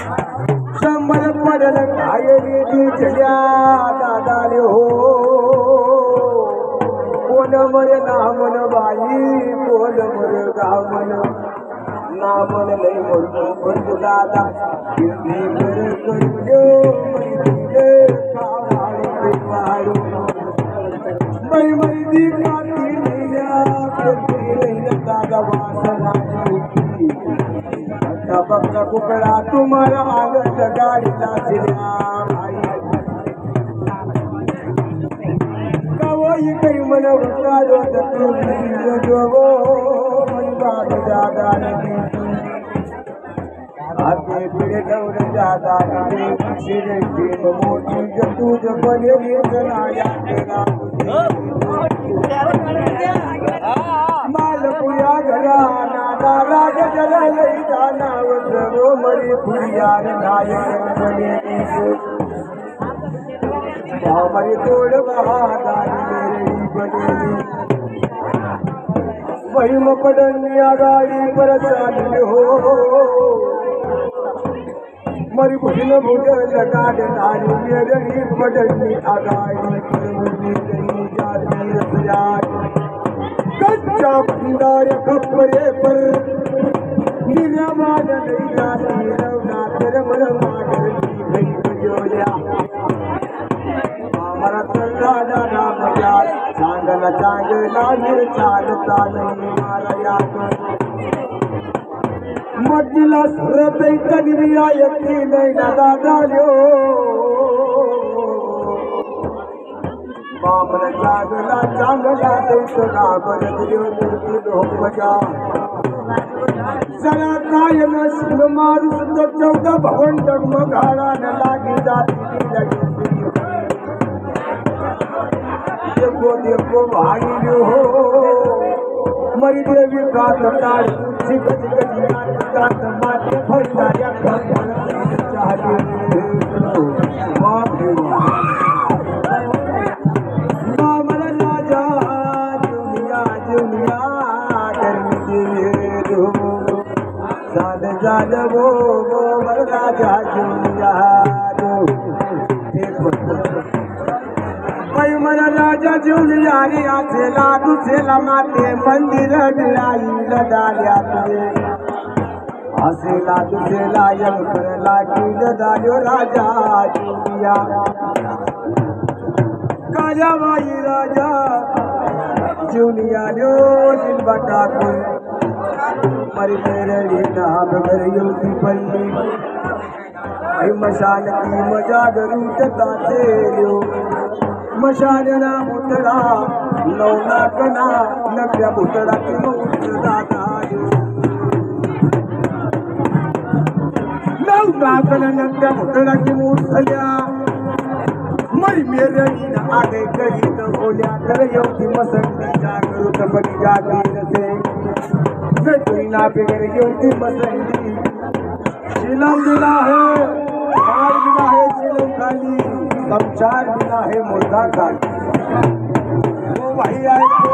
शंभर पडल काय रेडी चल्या दादाले हो। कोण मर नामन बाई कोण मर गामन नामन लय म्हणून बंधू दादा। कीर्ती कर करू मैत्रीले कावाळी वाळू मै मैदी काती दादा वासना। पत्र कुकड़ा तुम्हारा आगत गाड़ी लाजिला भाई कवो ये कई मन उठा दो तू भी जो जो वो मन बात जागा नहीं. आते पीड़े दौर जाता सिर की मोटी जो तू जो बने ये जनाया तेरा लई जाना मरी फुलियार नायक बने हमारी तोड़ बहादारी मेरी बनेली वही मपडनिया गाड़ी पर चाली हो मरी भुजन भुजन गाड़ नारी मेरी पडनी आगाड़ी पर मुझी जाती रसयार कच्चा भंडार खपरे पर मजिलिया बामरा चांग़ायो मजा जरा काय नशीब मारू सुद्धा चौदा भवन डगमगाळा न लागी जाती लगी देवो देवो भाई हो मरी देवी का तार सिक सिक का माते फसाया का चाहते मामल राजा दुनिया दुनिया करनी दे दो साध गोबर राजा मन राजा जुलिया रे आचे लागू माते मंदिर दिलाई लदाल्या तुझे। हसे लागू छेला यंकर लागी लदाल्यो राजा जुलिया काजा बाई राजा जुलिया लो दिल बटाकून मरी मेरे नाम घर योगी पल्ली। आई मशान की मज़ा गरूट ताते लो मशानना मुतडा कना नकऱ्या मुतडा की मुत दादा नवना कना नकऱ्या मुतडा की मुतल्या मरी मेरे ना आगे करी न बोल्या तर योगी मसंडी जागरूक बनी जागी रसे बिगड़ गई योगी बसंती चिलम बिना है चार बिना है चिलम खाली। समचार बिना है, मुर्दा खाली। वो वही आए